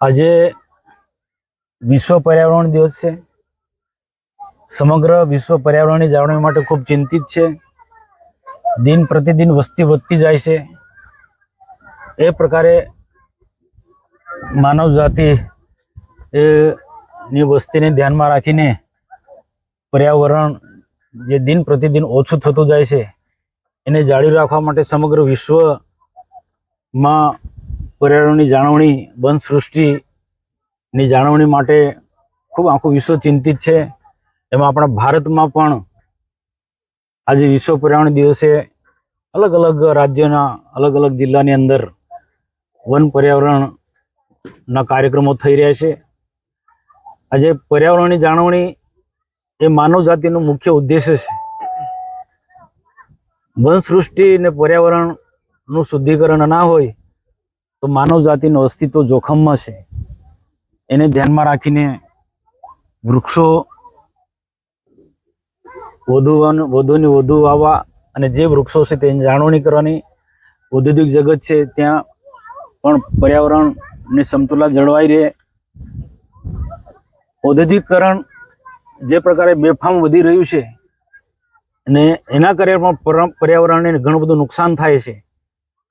આજે વિશ્વ પર્યાવરણ દિવસ છે. સમગ્ર વિશ્વ પર્યાવરણની જાળવણી માટે ખૂબ ચિંતિત છે. દિન પ્રતિદિન વસ્તી વધતી જાય છે. એ પ્રકારે માનવ જાતિ એ ની વસ્તીને ધ્યાનમાં રાખીને પર્યાવરણ જે દિન પ્રતિદિન ઓછું થતું જાય છે, એને જાળવી રાખવા માટે સમગ્ર વિશ્વમાં પર્યાવરણની જાળવણી વન સૃષ્ટિની જાળવણી માટે ખૂબ આખું વિશ્વ ચિંતિત છે. એમાં આપણા ભારતમાં પણ આજે વિશ્વ પર્યાવરણ દિવસે અલગ અલગ રાજ્યના, અલગ અલગ જિલ્લાની અંદર વન પર્યાવરણના કાર્યક્રમો થઈ રહ્યા છે. આજે પર્યાવરણની જાળવણી એ માનવ જાતિનો મુખ્ય ઉદ્દેશ્ય છે. વન સૃષ્ટિ અને પર્યાવરણનું શુદ્ધિકરણ ના હોય તો માનવ જાતિનું અસ્તિત્વ જોખમમાં છે. એને ધ્યાનમાં રાખીને વૃક્ષો વધુ વધુને વધુ વાવવા અને જે વૃક્ષો છે તેની જાળવણી કરવાની ઔદ્યોગિક જગત છે ત્યાં પણ પર્યાવરણની સમતુલા જળવાઈ રહે. ઔદ્યોગિકરણ જે પ્રકારે બેફામ વધી રહ્યું છે અને એના કરે પણ પર્યાવરણને ઘણું બધું નુકસાન થાય છે.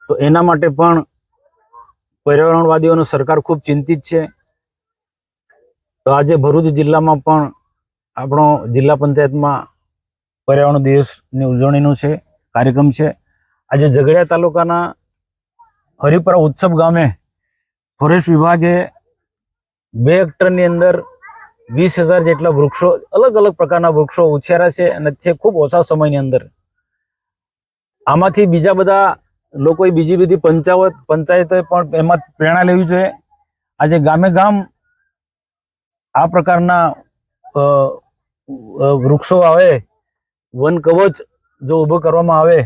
તો એના માટે પણ પર્યાવરણવાદીઓનો સરકાર ખૂબ ચિંતિત છે. તો આજે ભરૂચ જિલ્લામાં પણ આપણો જિલ્લા પંચાયતમાં પર્યાવરણ દિવસની ઉજવણીનું છે, કાર્યક્રમ છે. આજે ઝઘડિયા તાલુકાના હરિપરા ઉત્સવ ગામે ફોરેસ્ટ વિભાગે બે હેક્ટરની અંદર વીસ હજાર જેટલા વૃક્ષો, અલગ અલગ પ્રકારના વૃક્ષો ઉછેરા છે અને છે ખૂબ ઓછા સમયની અંદર. આમાંથી બીજા બધા લોકોએ બીજી બધી પંચાયત પંચાયતોએ પણ એમાં પ્રેરણા લેવી જોઈએ. આજે ગામે ગામ આ પ્રકારના વૃક્ષો આવે, વન કવચ જો ઊભો કરવામાં આવે,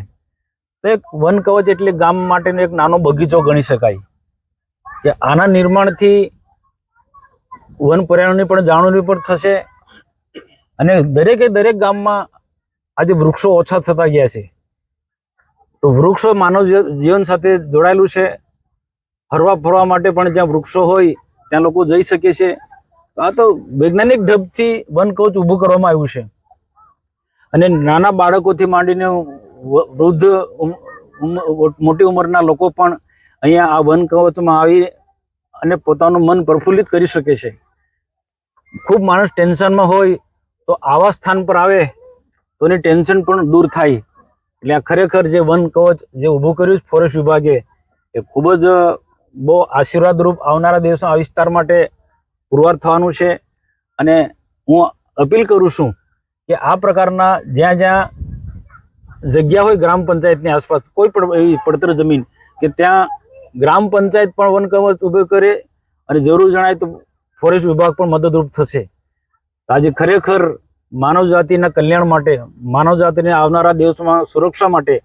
તો એક વન કવચ એટલે ગામ માટેનો એક નાનો બગીચો ગણી શકાય. કે આના નિર્માણથી વન પર્યાવરણની પણ જાળવણી પણ થશે. અને દરેકે દરેક ગામમાં આજે વૃક્ષો ઓછા થતા ગયા છે. તો વૃક્ષો માનવ જીવન સાથે જોડાયેલું છે. ફરવા ફરવા માટે પણ જ્યાં વૃક્ષો હોય, ત્યાં લોકો જઈ શકે છે. આ તો વૈજ્ઞાનિક ઢબથી વન કવચ ઊભું કરવામાં આવ્યું છે. અને નાના બાળકોથી માંડીને વૃદ્ધ મોટી ઉંમરના લોકો પણ અહીંયા આ વન કવચમાં આવી અને પોતાનું મન પ્રફુલ્લિત કરી શકે છે. ખૂબ માણસ ટેન્શનમાં હોય તો આવા સ્થાન પર આવે તો એની ટેન્શન પણ દૂર થાય. એટલે આ ખરેખર જે વન કવચ જે ઊભું કર્યું છે ફોરેસ્ટ વિભાગે, એ ખૂબ જ બહુ આશીર્વાદરૂપ આવનારા દિવસો આ વિસ્તાર માટે પુરવાર થવાનું છે. અને હું અપીલ કરું છું કે આ પ્રકારના જ્યાં જ્યાં જગ્યા હોય ગ્રામ પંચાયતની આસપાસ, કોઈ પણ એવી પડતર જમીન કે ત્યાં ગ્રામ પંચાયત પણ વન કવચ ઊભું કરે અને જરૂર જણાય તો ફોરેસ્ટ વિભાગ પણ મદદરૂપ થશે. આજે ખરેખર માનવ જાતિના કલ્યાણ માટે માનવ જાતિને આવનારા દિવસોમાં સુરક્ષા માટે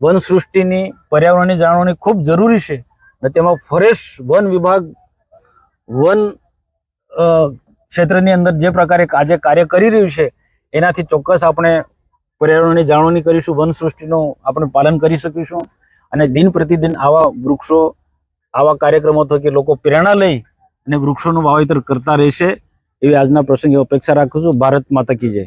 વન સૃષ્ટિની, પર્યાવરણની જાળવણી ખૂબ જરૂરી છે. અને તેમાં ફોરેસ્ટ વન વિભાગ, વન ક્ષેત્રની અંદર જે પ્રકારે આજે કાર્ય કરી રહ્યું છે, એનાથી ચોક્કસ આપણે પર્યાવરણની જાળવણી કરીશું, વન સૃષ્ટિનું આપણે પાલન કરી શકીશું. અને દિન પ્રતિદિન આવા વૃક્ષો, આવા કાર્યક્રમો થકી લોકો પ્રેરણા લઈ અને વૃક્ષોનું વાવેતર કરતા રહેશે. એવી આજના પ્રસંગે અપેક્ષા રાખું છું. ભારત માતા કી જય.